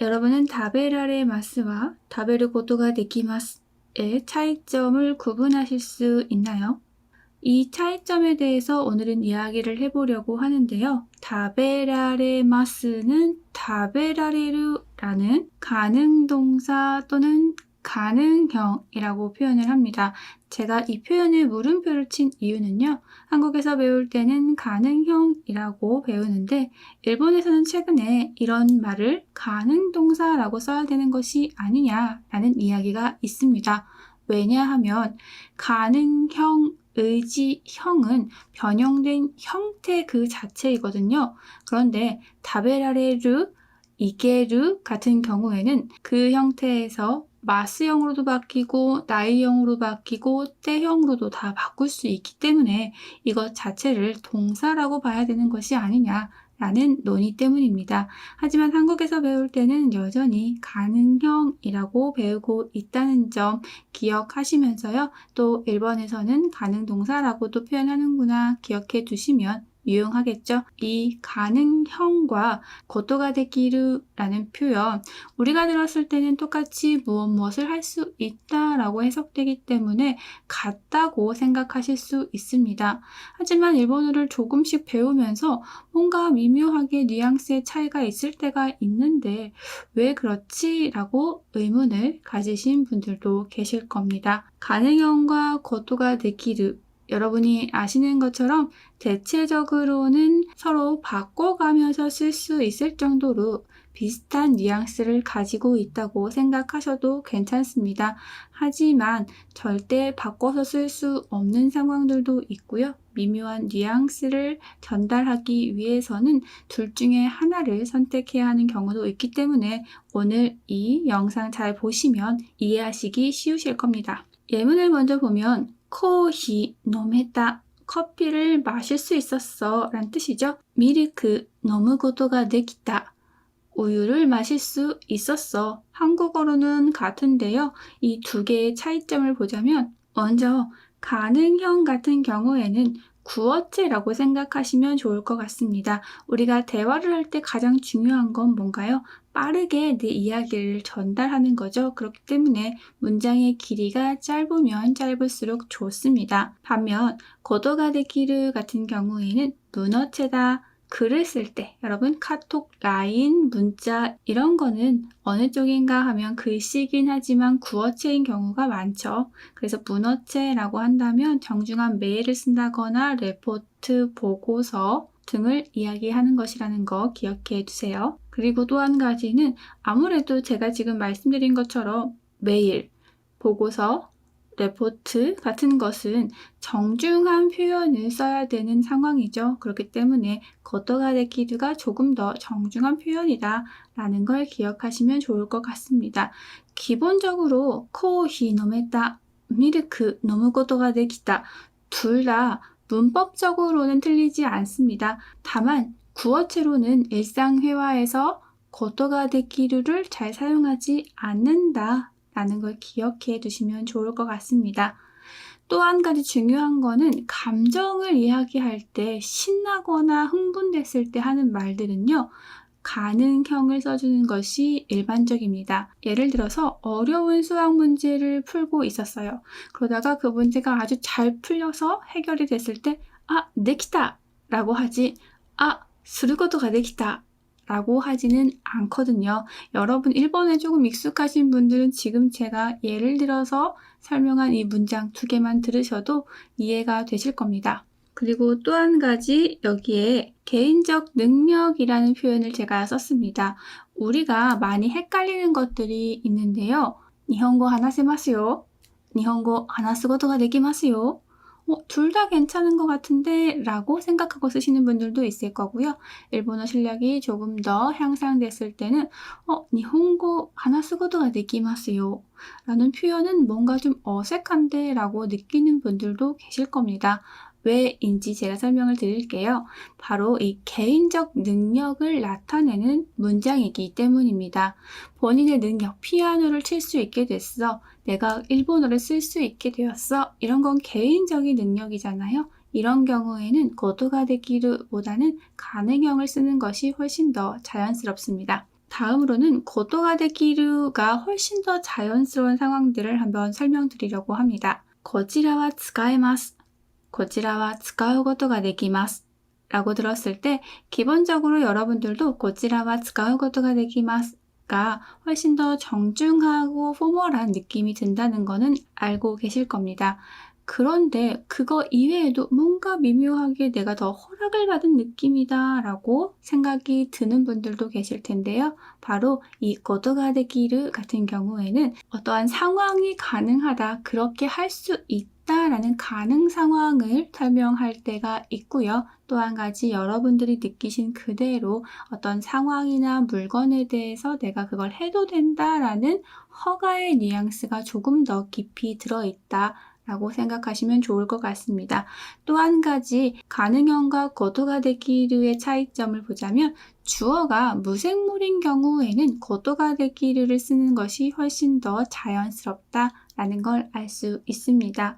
여러분은 다베라레 마스와 다베르 고토가 데키마스의 차이점을 구분하실 수 있나요? 이 차이점에 대해서 오늘은 이야기를 해보려고 하는데요. 다베라레 마스는 다베라레르라는 가능동사 또는 가능형이라고 표현을 합니다. 제가 이 표현에 물음표를 친 이유는요. 한국에서 배울 때는 가능형이라고 배우는데 일본에서는 최근에 이런 말을 가능동사라고 써야 되는 것이 아니냐라는 이야기가 있습니다. 왜냐하면 가능형 의지형은 변형된 형태 그 자체이거든요. 그런데 다베라레르, 이게르 같은 경우에는 그 형태에서 마스형으로도 바뀌고 나이형으로 바뀌고 때형으로도 다 바꿀 수 있기 때문에 이것 자체를 동사라고 봐야 되는 것이 아니냐 라는 논의 때문입니다. 하지만 한국에서 배울 때는 여전히 가능형이라고 배우고 있다는 점 기억하시면서요. 또 일본에서는 가능동사라고도 표현하는구나 기억해 두시면 유용하겠죠. 이 가능형과 고토가 데키르라는 표현 우리가 들었을 때는 똑같이 무엇 무엇을 할 수 있다라고 해석되기 때문에 같다고 생각하실 수 있습니다. 하지만 일본어를 조금씩 배우면서 뭔가 미묘하게 뉘앙스의 차이가 있을 때가 있는데 왜 그렇지? 라고 의문을 가지신 분들도 계실 겁니다. 가능형과 고토가 데키르 여러분이 아시는 것처럼 대체적으로는 서로 바꿔가면서 쓸 수 있을 정도로 비슷한 뉘앙스를 가지고 있다고 생각하셔도 괜찮습니다. 하지만 절대 바꿔서 쓸 수 없는 상황들도 있고요. 미묘한 뉘앙스를 전달하기 위해서는 둘 중에 하나를 선택해야 하는 경우도 있기 때문에 오늘 이 영상 잘 보시면 이해하시기 쉬우실 겁니다. 예문을 먼저 보면 코히 노메다 커피를 마실 수 있었어 라는 뜻이죠. 미르크 노무고도가 되기다 우유를 마실 수 있었어. 한국어로는 같은데요. 이 두 개의 차이점을 보자면 먼저 가능형 같은 경우에는 구어체라고 생각하시면 좋을 것 같습니다. 우리가 대화를 할 때 가장 중요한 건 뭔가요? 빠르게 내 이야기를 전달하는 거죠. 그렇기 때문에 문장의 길이가 짧으면 짧을수록 좋습니다. 반면 고도가 데키르 같은 경우에는 문어체다, 글을 쓸 때 여러분 카톡, 라인, 문자 이런 거는 어느 쪽인가 하면 글씨긴 하지만 구어체인 경우가 많죠. 그래서 문어체라고 한다면 정중한 메일을 쓴다거나 레포트, 보고서 등을 이야기하는 것이라는 거 기억해 두세요. 그리고 또 한 가지는 아무래도 제가 지금 말씀드린 것처럼 메일, 보고서, 레포트 같은 것은 정중한 표현을 써야 되는 상황이죠. 그렇기 때문에 거토가데키드가 조금 더 정중한 표현이다 라는 걸 기억하시면 좋을 것 같습니다. 기본적으로 코히 노메다 미르크 노무 고토가 데키다 둘 다 문법적으로는 틀리지 않습니다. 다만 구어체로는 일상 회화에서 고토가 데키르를 잘 사용하지 않는다 라는 걸 기억해 두시면 좋을 것 같습니다. 또 한 가지 중요한 거는 감정을 이야기할 때 신나거나 흥분됐을 때 하는 말들은요. 가능형을 써주는 것이 일반적입니다. 예를 들어서 어려운 수학 문제를 풀고 있었어요. 그러다가 그 문제가 아주 잘 풀려서 해결이 됐을 때, 아, 내키다! 라고 하지, 아, 스르고도가 내키다! 라고 하지는 않거든요. 여러분 일본에 조금 익숙하신 분들은 지금 제가 예를 들어서 설명한 이 문장 두 개만 들으셔도 이해가 되실 겁니다. 그리고 또 한 가지 여기에 개인적 능력이라는 표현을 제가 썼습니다. 우리가 많이 헷갈리는 것들이 있는데요. 일본어 하나 세마스요. 일본어 하나 쓰고도가 되기마스요. 어, 둘 다 괜찮은 것 같은데 라고 생각하고 쓰시는 분들도 있을 거고요. 일본어 실력이 조금 더 향상됐을 때는 어, 니혼고 하나 쓰고도가 되기마스요 라는 표현은 뭔가 좀 어색한데 라고 느끼는 분들도 계실 겁니다. 왜인지 제가 설명을 드릴게요. 바로 이 개인적 능력을 나타내는 문장이기 때문입니다. 본인의 능력, 피아노를 칠 수 있게 됐어. 내가 일본어를 쓸 수 있게 되었어. 이런 건 개인적인 능력이잖아요. 이런 경우에는 고도가 되기르보다는 가능형을 쓰는 것이 훨씬 더 자연스럽습니다. 다음으로는 고도가 되기르가 훨씬 더 자연스러운 상황들을 한번 설명드리려고 합니다. こちらは使えます. 고지라와 스카우고도 가데기마스 라고 들었을 때 기본적으로 여러분들도 고지라와 스카우고도가 데기마스가 훨씬 더 정중하고 포멀한 느낌이 든다는 거는 알고 계실 겁니다. 그런데 그거 이외에도 뭔가 미묘하게 내가 더 허락을 받은 느낌이다 라고 생각이 드는 분들도 계실 텐데요. 바로 이 고도가데기르 같은 경우에는 어떠한 상황이 가능하다, 그렇게 할 수 있다 라는 가능 상황을 설명할 때가 있고요. 또 한 가지 여러분들이 느끼신 그대로 어떤 상황이나 물건에 대해서 내가 그걸 해도 된다라는 허가의 뉘앙스가 조금 더 깊이 들어있다. 라고 생각하시면 좋을 것 같습니다. 또 한 가지 가능형과 고도가 되기르의 차이점을 보자면 주어가 무생물인 경우에는 고도가 되기르를 쓰는 것이 훨씬 더 자연스럽다 라는 걸 알 수 있습니다.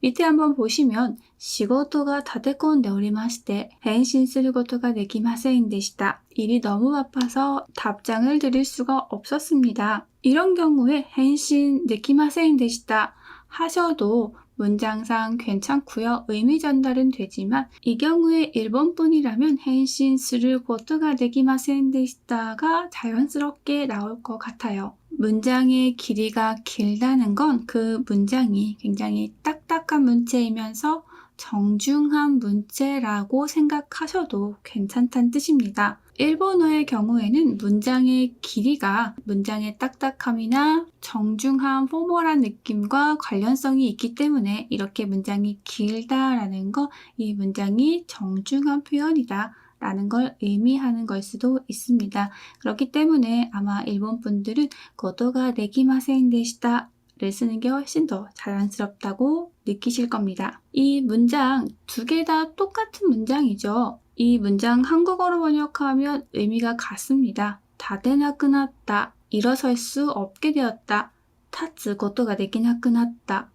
밑에 한번 보시면 仕事が立て込んでおりまして返信することができませんでした. 일이 너무 바빠서 답장을 드릴 수가 없었습니다. 이런 경우에返信 できませんでした. 하셔도 문장상 괜찮고요. 의미 전달은 되지만 이 경우에 일본분이라면 헨신 스를 고토가 되기마센 데시다가 자연스럽게 나올 것 같아요. 문장의 길이가 길다는 건 그 문장이 굉장히 딱딱한 문체이면서 정중한 문체라고 생각하셔도 괜찮다는 뜻입니다. 일본어의 경우에는 문장의 길이가 문장의 딱딱함이나 정중한 포멀한 느낌과 관련성이 있기 때문에 이렇게 문장이 길다라는 거, 이 문장이 정중한 표현이다. 라는 걸 의미하는 걸 수도 있습니다. 그렇기 때문에 아마 일본 분들은 고도가 내기마센 데시다 를 쓰는 게 훨씬 더 자연스럽다고 느끼실 겁니다. 이 문장 두 개 다 똑같은 문장이죠. 이 문장 한국어로 번역하면 의미가 같습니다. 다데나 끝났다. 일어설 수 없게 되었다. 타츠 고토가 되기나 끝났다.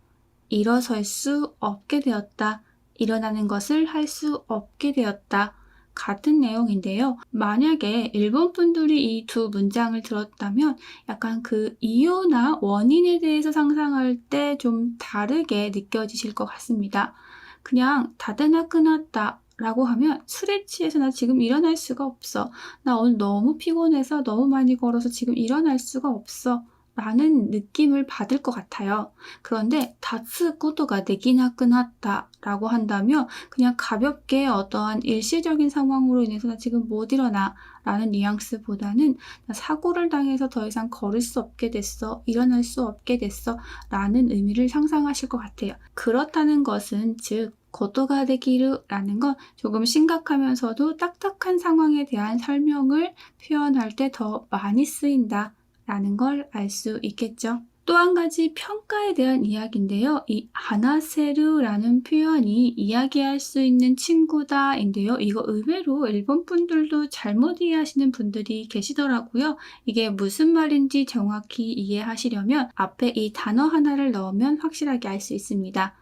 일어설 수 없게 되었다. 일어나는 것을 할 수 없게 되었다. 같은 내용인데요. 만약에 일본 분들이 이 두 문장을 들었다면 약간 그 이유나 원인에 대해서 상상할 때 좀 다르게 느껴지실 것 같습니다. 그냥 다데나 끝났다. 라고 하면 술에 취해서 나 지금 일어날 수가 없어. 나 오늘 너무 피곤해서 너무 많이 걸어서 지금 일어날 수가 없어. 라는 느낌을 받을 것 같아요. 그런데 다츠 고도가 내기나 끝났다 라고 한다면 그냥 가볍게 어떠한 일시적인 상황으로 인해서 나 지금 못 일어나 라는 뉘앙스보다는 나 사고를 당해서 더 이상 걸을 수 없게 됐어 일어날 수 없게 됐어 라는 의미를 상상하실 것 같아요. 그렇다는 것은 즉 고도가 되기르라는 건 조금 심각하면서도 딱딱한 상황에 대한 설명을 표현할 때 더 많이 쓰인다 라는 걸 알 수 있겠죠. 또 한 가지 평가에 대한 이야기인데요. 이 '하나 세르'라는 표현이 이야기할 수 있는 친구다인데요. 이거 의외로 일본 분들도 잘못 이해하시는 분들이 계시더라고요. 이게 무슨 말인지 정확히 이해하시려면 앞에 이 단어 하나를 넣으면 확실하게 알 수 있습니다.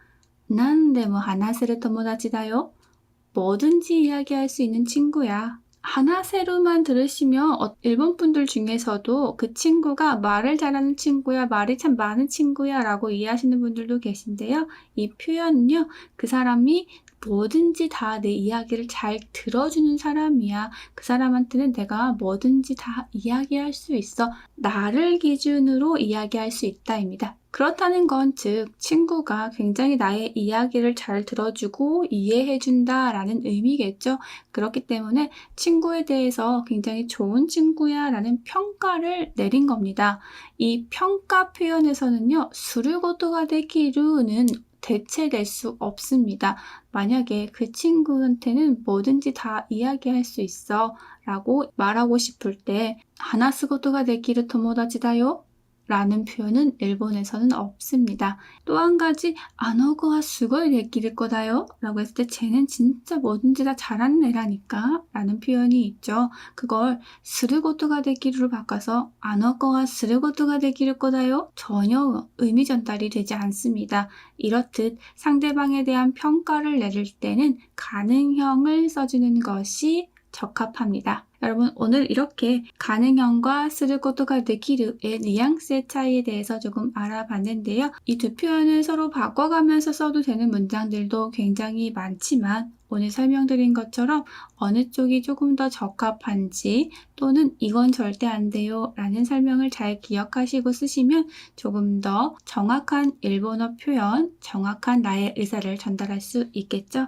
난데모 뭐 하나세루 토모다치다요? 뭐든지 이야기할 수 있는 친구야 하나세로만 들으시면 어, 일본 분들 중에서도 그 친구가 말을 잘하는 친구야, 말이 참 많은 친구야 라고 이해하시는 분들도 계신데요. 이 표현은요, 그 사람이 뭐든지 다 내 이야기를 잘 들어주는 사람이야. 그 사람한테는 내가 뭐든지 다 이야기할 수 있어. 나를 기준으로 이야기할 수 있다입니다. 그렇다는 건 즉, 친구가 굉장히 나의 이야기를 잘 들어주고 이해해준다 라는 의미겠죠. 그렇기 때문에 친구에 대해서 굉장히 좋은 친구야 라는 평가를 내린 겁니다. 이 평가 표현에서는요, 수르고도가 되기르는 대체될 수 없습니다. 만약에 그 친구한테는 뭐든지 다 이야기할 수 있어 라고 말하고 싶을 때 하나스고도가 되기르 토모다치다요 라는 표현은 일본에서는 없습니다. 또 한 가지 아노고와 수고이 되기를 거다요 라고 했을 때 쟤는 진짜 뭐든지 다 잘하는 애라니까 라는 표현이 있죠. 그걸 스르고토가 되기로 바꿔서 아노고와 스르고토가 되기를 거다요 전혀 의미 전달이 되지 않습니다. 이렇듯 상대방에 대한 평가를 내릴 때는 가능형을 써주는 것이 적합합니다. 여러분 오늘 이렇게 가능형과 쓰를 것도가 느끼르의 뉘앙스의 차이에 대해서 조금 알아봤는데요. 이 두 표현을 서로 바꿔가면서 써도 되는 문장들도 굉장히 많지만 오늘 설명드린 것처럼 어느 쪽이 조금 더 적합한지 또는 이건 절대 안 돼요 라는 설명을 잘 기억하시고 쓰시면 조금 더 정확한 일본어 표현, 정확한 나의 의사를 전달할 수 있겠죠?